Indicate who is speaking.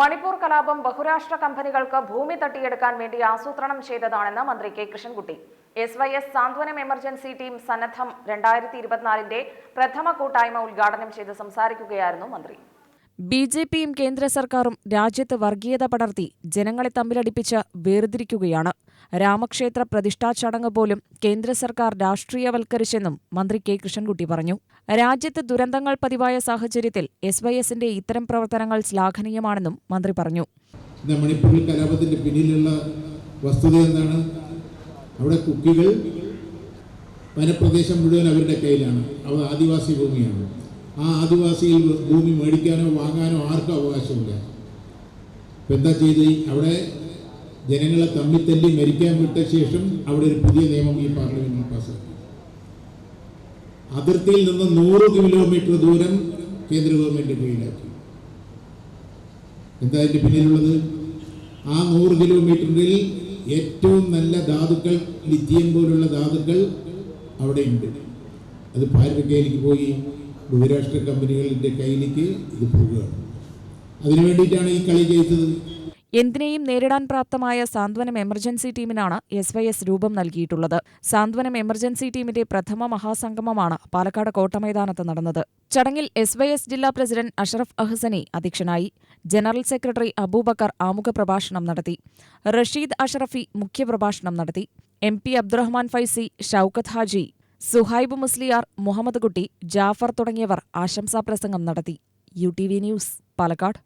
Speaker 1: മണിപ്പൂർ കലാപം ബഹുരാഷ്ട്ര കമ്പനികൾക്ക് ഭൂമി തട്ടിയെടുക്കാൻ വേണ്ടി ആസൂത്രണം ചെയ്തതാണെന്ന് മന്ത്രി K Krishnankutty. S Y S Santhwanam emergency team സന്നദ്ധം രണ്ടായിരത്തി ഇരുപത്തിനാലിന്റെ പ്രഥമ കൂട്ടായ്മ ഉദ്ഘാടനം ചെയ്ത് സംസാരിക്കുകയായിരുന്നു മന്ത്രി.
Speaker 2: ബി ജെ പിയും കേന്ദ്ര സർക്കാരും രാജ്യത്ത് വർഗീയത പടർത്തി ജനങ്ങളെ തമ്മിലടിപ്പിച്ച് വേർതിരിക്കുകയാണ്. രാമക്ഷേത്ര പ്രതിഷ്ഠാ ചടങ്ങ് പോലും കേന്ദ്ര സർക്കാർ രാഷ്ട്രീയവൽക്കരിച്ചെന്നും മന്ത്രി കെ കൃഷ്ണൻകുട്ടി പറഞ്ഞു. രാജ്യത്ത് ദുരന്തങ്ങൾ പതിവായ സാഹചര്യത്തിൽ എസ് വൈ എസിന്റെ ഇത്തരം പ്രവർത്തനങ്ങൾ ശ്ലാഘനീയമാണെന്നും മന്ത്രി പറഞ്ഞു.
Speaker 3: കലാപത്തിന്റെ പിന്നിലുള്ള വസ്തുത എന്താണ്? അവിടെ കുക്കികൾ വനപ്രദേശം മുഴുവൻ അവരുടെ കയ്യിലാണ്. അവ ആദിവാസി ഭൂമിയാണ്. ആ ആദിവാസിയിൽ ഭൂമി മേടിക്കാനോ വാങ്ങാനോ ആർക്കും അവകാശമില്ല. ഇപ്പം എന്താ ചെയ്ത്? അവിടെ ജനങ്ങളെ തമ്മിൽ തല്ലി മരിക്കാൻ വിട്ട ശേഷം അവിടെ ഒരു പുതിയ നിയമം ഈ പാർലമെന്റിൽ പാസ്സാക്കി അതിർത്തിയിൽ നിന്ന് നൂറ് കിലോമീറ്റർ ദൂരം കേന്ദ്ര ഗവൺമെന്റ് കീഴിലാക്കി എന്താ അതിന്റെ പിന്നിലുള്ളത്? ആ നൂറ് കിലോമീറ്ററിൽ ഏറ്റവും നല്ല ധാതുക്കൾ ലിഥിയം പോലുള്ള ധാതുക്കൾ അവിടെയുണ്ട് അത് ഭാരത പോയി. ബഹുരാഷ്ട്ര കമ്പനികളുടെ കയ്യിലേക്ക് ഇത് പോവുകയാണ്. അതിനു വേണ്ടിയിട്ടാണ് ഈ കളി ജയിച്ചത്.
Speaker 2: എന്തിനേയും നേരിടാൻ പ്രാപ്തമായ സാന്ത്വനം എമർജൻസി ടീമിനാണ് എസ് വൈ എസ് രൂപം നൽകിയിട്ടുള്ളത്. സാന്ത്വനം എമർജൻസി ടീമിന്റെ പ്രഥമ മഹാസംഗമമാണ് പാലക്കാട് കോട്ടമൈതാനത്ത് നടന്നത്. ചടങ്ങിൽ എസ് വൈ എസ് ജില്ലാ പ്രസിഡന്റ് അഷറഫ് അഹ്സനി അധ്യക്ഷനായി ജനറൽ സെക്രട്ടറി അബൂബക്കർ ആമുഖ പ്രഭാഷണം നടത്തി. റഷീദ് അഷറഫി മുഖ്യപ്രഭാഷണം നടത്തി. എം പി അബ്ദുറഹ്മാൻ ഫൈസി ഷൌക്കത്ത് ഹാജി സുഹൈബ് മുസ്ലിയാർ മുഹമ്മദ് കുട്ടി ജാഫർ തുടങ്ങിയവർ ആശംസാ പ്രസംഗം നടത്തി. U T V news Palakkad.